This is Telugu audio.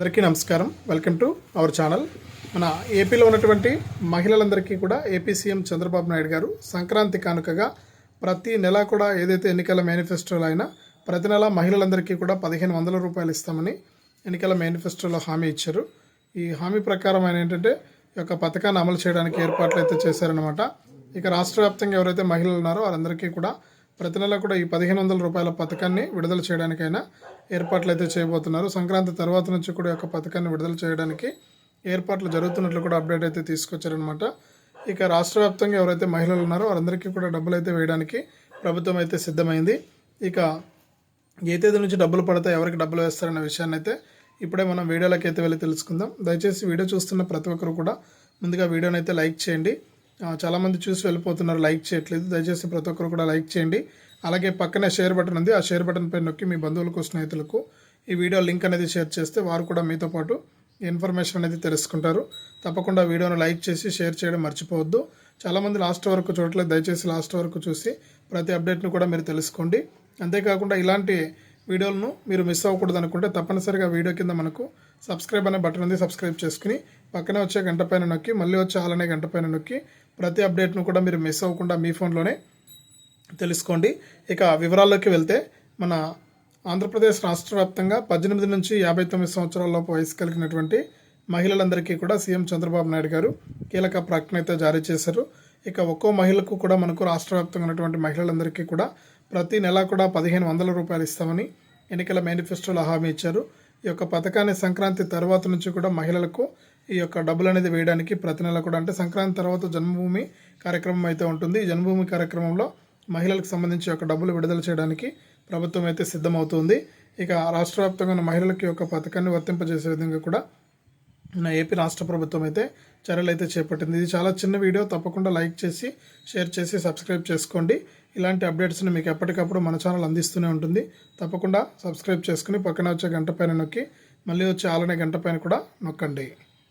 అందరికీ నమస్కారం. Welcome to our channel. మన ఏపీలో ఉన్నటువంటి మహిళలందరికీ కూడా ఏపీ సీఎం చంద్రబాబు నాయుడు గారు సంక్రాంతి కానుకగా ప్రతి నెల కూడా ఏదైతే ఎన్నికల మేనిఫెస్టోలు అయినా ప్రతి నెల మహిళలందరికీ కూడా పదిహేను వందల రూపాయలు ఇస్తామని ఎన్నికల మేనిఫెస్టోలో హామీ ఇచ్చారు. ఈ హామీ ప్రకారం ఆయన ఏంటంటే ఈ యొక్క పథకాన్ని అమలు చేయడానికి ఏర్పాట్లు అయితే చేశారనమాట ఇక రాష్ట్ర వ్యాప్తంగా ఎవరైతే మహిళలు ఉన్నారో వారందరికీ కూడా ప్రతి నెల కూడా ఈ పదిహేను వందల రూపాయల పథకాన్ని విడుదల చేయడానికైనా ఏర్పాట్లు అయితే చేయబోతున్నారు. సంక్రాంతి తర్వాత నుంచి కూడా ఈ యొక్క పథకాన్ని విడుదల చేయడానికి ఏర్పాట్లు జరుగుతున్నట్లు కూడా అప్డేట్ అయితే తీసుకొచ్చారనమాట ఇక రాష్ట్ర వ్యాప్తంగా ఎవరైతే మహిళలు ఉన్నారో వారందరికీ కూడా డబ్బులు అయితే వేయడానికి ప్రభుత్వం అయితే సిద్ధమైంది. ఇక ఏ తేదీ నుంచి డబ్బులు పడతాయి ఎవరికి డబ్బులు వేస్తారన్న విషయాన్ని అయితే ఇప్పుడే మనం వీడియోలోకి అయితే వెళ్ళి తెలుసుకుందాం. దయచేసి వీడియో చూస్తున్న ప్రతి ఒక్కరు కూడా ముందుగా వీడియోని అయితే లైక్ చేయండి. చాలామంది చూసి వెళ్ళిపోతున్నారు. లైక్ చేయట్లేదు. దయచేసి ప్రతి ఒక్కరు కూడా లైక్ చేయండి. అలాగే పక్కనే షేర్ బటన్ ఉంది. ఆ షేర్ బటన్ పై నొక్కి మీ బంధువులకు స్నేహితులకు ఈ వీడియో లింక్ అనేది షేర్ చేస్తే వారు కూడా మీతో పాటు ఇన్ఫర్మేషన్ అనేది తెలుసుకుంటారు. తప్పకుండా వీడియోను లైక్ చేసి షేర్ చేయడం మర్చిపోవద్దు. చాలామంది లాస్ట్ వరకు చూడట్లేదు. దయచేసి లాస్ట్ వరకు చూసి ప్రతి అప్డేట్ను కూడా మీరు తెలుసుకోండి. అంతేకాకుండా ఇలాంటి వీడియోలను మీరు మిస్ అవ్వకూడదు అనుకుంటే తప్పనిసరిగా వీడియో కింద మనకు సబ్స్క్రైబ్ అనే బటన్ ఉంది. సబ్స్క్రైబ్ చేసుకుని పక్కనే వచ్చే గంట పైన నొక్కి మళ్ళీ వచ్చే అలానే గంట పైన నొక్కి ప్రతి అప్డేట్ను కూడా మీరు మిస్ అవ్వకుండా మీ ఫోన్లోనే తెలుసుకోండి. ఇక వివరాల్లోకి వెళ్తే మన ఆంధ్రప్రదేశ్ రాష్ట్ర వ్యాప్తంగా పద్దెనిమిది నుంచి యాభై తొమ్మిది సంవత్సరాలలోపు వయసు కలిగినటువంటి మహిళలందరికీ కూడా సీఎం చంద్రబాబు నాయుడు గారు కీలక ప్రకటన అయితే జారీ చేశారు. ఇక ఒక్కో మహిళకు కూడా మనకు రాష్ట్ర వ్యాప్తంగా ఉన్నటువంటి మహిళలందరికీ కూడా ప్రతి నెల కూడా పదిహేను వందల రూపాయలు ఇస్తామని ఎన్నికల మేనిఫెస్టోలో హామీ ఇచ్చారు. ఈ యొక్క పథకాన్ని సంక్రాంతి తర్వాత నుంచి కూడా మహిళలకు ఈ యొక్క డబ్బులు అనేది వేయడానికి ప్రతి నెల కూడా అంటే సంక్రాంతి తర్వాత జన్మభూమి కార్యక్రమం అయితే ఉంటుంది. ఈ జన్మభూమి కార్యక్రమంలో మహిళలకు సంబంధించి యొక్క డబ్బులు విడుదల చేయడానికి ప్రభుత్వం అయితే సిద్ధమవుతుంది. ఇక రాష్ట్ర వ్యాప్తంగా ఉన్న మహిళలకి యొక్క పథకాన్ని వర్తింపజేసే విధంగా కూడా నా ఏపీ రాష్ట్ర ప్రభుత్వం అయితే చర్యలు అయితే చేపట్టింది. ఇది చాలా చిన్న వీడియో. తప్పకుండా లైక్ చేసి షేర్ చేసి సబ్స్క్రైబ్ చేసుకోండి. ఇలాంటి అప్డేట్స్ని మీకు ఎప్పటికప్పుడు మన ఛానల్ అందిస్తూనే ఉంటుంది. తప్పకుండా సబ్స్క్రైబ్ చేసుకుని పక్కన వచ్చే గంట పైన నొక్కి మళ్ళీ వచ్చే ఆలనే గంట పైన కూడా నొక్కండి.